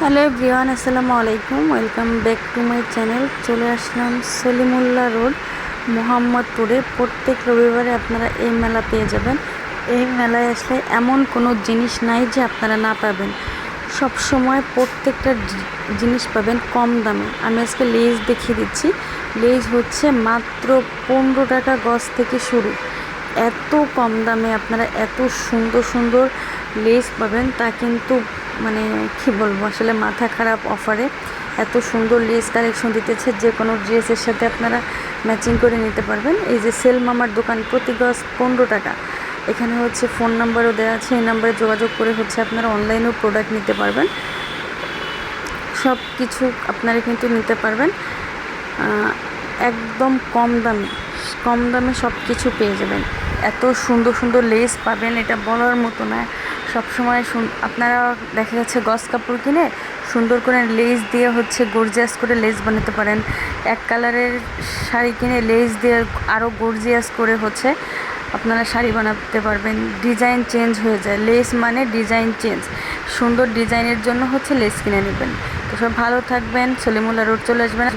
Hello everyone, আসসালামু আলাইকুম। Welcome back to my channel. চলে আসলাম সলিমুল্লাহ রোড, মোহাম্মদপুরে। প্রত্যেক রবিবারে আপনারা এই মেলা পেয়ে যাবেন। এই মেলায় আসলে এমন কোনো জিনিস নাই যে আপনারা না পাবেন। সব সময় প্রত্যেকটা জিনিস পাবেন কম দামে। আমি আজকে লেজ দেখিয়ে দিচ্ছি। লেজ হচ্ছে মাত্র পনেরো টাকা গজ থেকে শুরু। এত কম দামে আপনারা এত সুন্দর সুন্দর লেজ পাবেন তা কিন্তু মানে কি বলব, আসলে মাথা খারাপ অফারে এত সুন্দর লেস কালেকশন দিতেছে, যে কোনো ড্রেসের সাথে আপনারা ম্যাচিং করে নিতে পারবেন। এই যে সেল মামার দোকান, প্রতি গজ পনেরো টাকা। এখানে হচ্ছে ফোন নাম্বারও দেওয়া আছে, এই নাম্বারে যোগাযোগ করে হচ্ছে আপনারা অনলাইনেও প্রোডাক্ট নিতে পারবেন। সব কিছু আপনারা কিন্তু নিতে পারবেন। একদম কম দামে কম দামে সব কিছু পেয়ে যাবেন। এত সুন্দর সুন্দর লেস পাবেন, এটা বলার মতো না। সবসময় আপনারা দেখা যাচ্ছে গস কাপড় কিনে সুন্দর করে লেস দিয়ে হচ্ছে গর্জিয়াস করে লেস বানাতে পারেন। এক কালারের শাড়ি কিনে লেস দিয়ে আরও গর্জিয়াস করে হচ্ছে আপনারা শাড়ি বানাতে পারবেন। ডিজাইন চেঞ্জ হয়ে যায়। লেস মানে ডিজাইন চেঞ্জ। সুন্দর ডিজাইনের জন্য হচ্ছে লেস কিনে নেবেন। তো সব ভালো থাকবেন। সলিমুল্লা রোড চলে আসবেন।